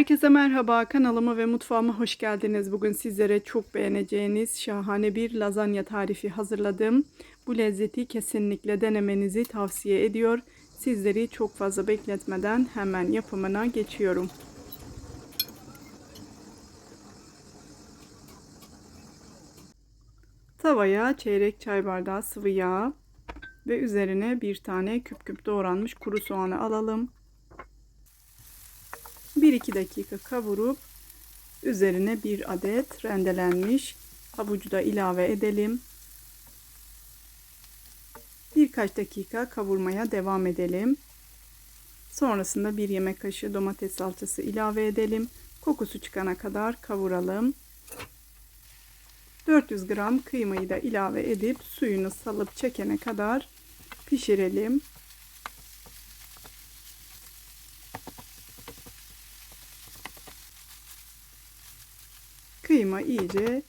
Herkese merhaba kanalıma ve mutfağıma hoş geldiniz. Bugün sizlere çok beğeneceğiniz şahane bir lazanya tarifi hazırladım. Bu lezzeti kesinlikle denemenizi tavsiye ediyor. Sizleri çok fazla bekletmeden hemen yapımına geçiyorum. Tavaya çeyrek çay bardağı sıvı yağ ve üzerine bir tane küp küp doğranmış kuru soğanı alalım. 1-2 dakika kavurup üzerine bir adet rendelenmiş havucu da ilave edelim. Birkaç dakika kavurmaya devam edelim. Sonrasında bir yemek kaşığı domates salçası ilave edelim. Kokusu çıkana kadar kavuralım. 400 gram kıymayı da ilave edip suyunu salıp çekene kadar pişirelim. Kıyma iyice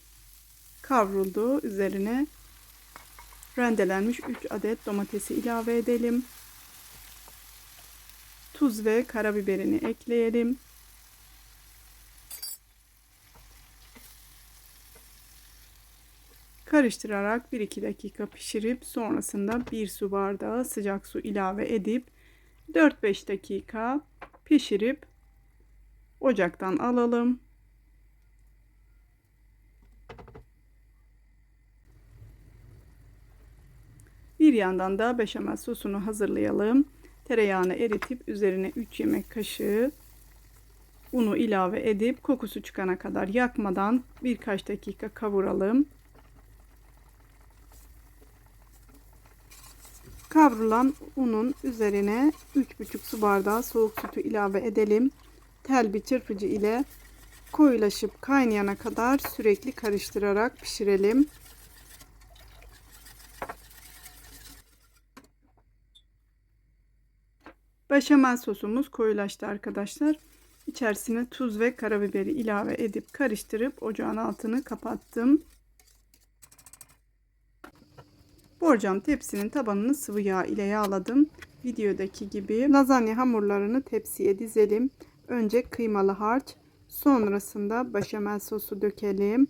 kavruldu. Üzerine rendelenmiş 3 adet domatesi ilave edelim. Tuz ve karabiberini ekleyelim. Karıştırarak 1-2 dakika pişirip sonrasında 1 su bardağı sıcak su ilave edip 4-5 dakika pişirip ocaktan alalım. Bir yandan da beşamel sosunu hazırlayalım. Tereyağını eritip üzerine 3 yemek kaşığı unu ilave edip kokusu çıkana kadar yakmadan birkaç dakika kavuralım. Kavrulan unun üzerine 3,5 su bardağı soğuk sütü ilave edelim. Tel bir çırpıcı ile koyulaşıp kaynayana kadar sürekli karıştırarak pişirelim. Beşamel sosumuz koyulaştı arkadaşlar. İçerisine tuz ve karabiberi ilave edip karıştırıp ocağın altını kapattım. Borcam tepsinin tabanını sıvı yağ ile yağladım. Videodaki gibi lazanya hamurlarını tepsiye dizelim. Önce kıymalı harç, sonrasında beşamel sosu dökelim.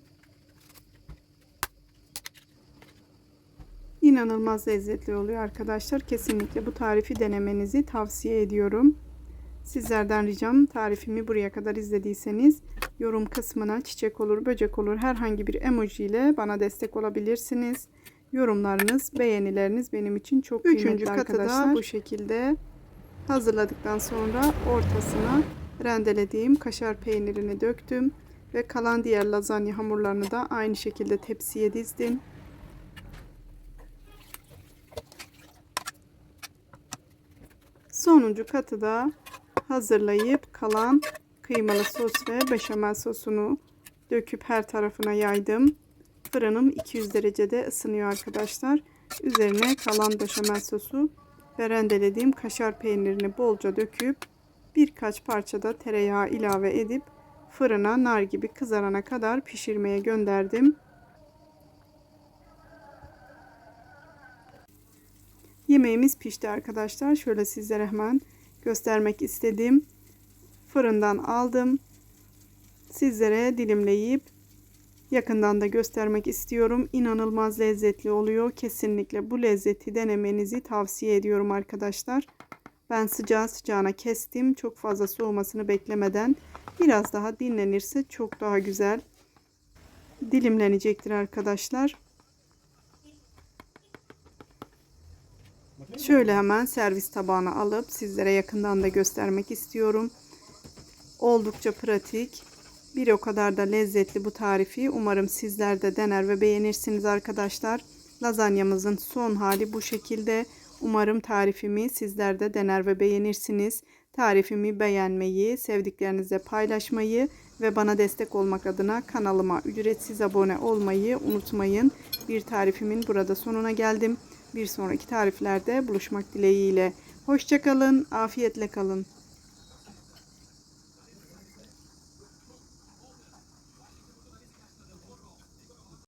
İnanılmaz lezzetli oluyor arkadaşlar. Kesinlikle bu tarifi denemenizi tavsiye ediyorum. Sizlerden ricam tarifimi buraya kadar izlediyseniz yorum kısmına çiçek olur, böcek olur herhangi bir emoji ile bana destek olabilirsiniz. Yorumlarınız, beğenileriniz benim için çok kıymetli Üçüncü arkadaşlar. katı da bu şekilde hazırladıktan sonra ortasına rendelediğim kaşar peynirini döktüm ve kalan diğer lazanya hamurlarını da aynı şekilde tepsiye dizdim. Sonuncu katı da hazırlayıp kalan kıymalı sos ve beşamel sosunu döküp her tarafına yaydım. Fırınım 200 derecede ısınıyor arkadaşlar. Üzerine kalan beşamel sosu ve rendelediğim kaşar peynirini bolca döküp birkaç parçada tereyağı ilave edip fırına nar gibi kızarana kadar pişirmeye gönderdim. Yemeğimiz pişti arkadaşlar. Şöyle sizlere hemen göstermek istedim. Fırından aldım. Sizlere dilimleyip yakından da göstermek istiyorum. İnanılmaz lezzetli oluyor. Kesinlikle bu lezzeti denemenizi tavsiye ediyorum arkadaşlar. Ben sıcağı sıcağına kestim. Çok fazla soğumasını beklemeden biraz daha dinlenirse çok daha güzel dilimlenecektir arkadaşlar. Şöyle hemen servis tabağına alıp sizlere yakından da göstermek istiyorum. Oldukça pratik. Bir o kadar da lezzetli bu tarifi. Umarım sizler de dener ve beğenirsiniz arkadaşlar. Lazanyamızın son hali bu şekilde. Umarım tarifimi sizler de dener ve beğenirsiniz. Tarifimi beğenmeyi, sevdiklerinizle paylaşmayı ve bana destek olmak adına kanalıma ücretsiz abone olmayı unutmayın. Bir tarifimin burada sonuna geldim. Bir sonraki tariflerde buluşmak dileğiyle. Hoşçakalın, afiyetle kalın.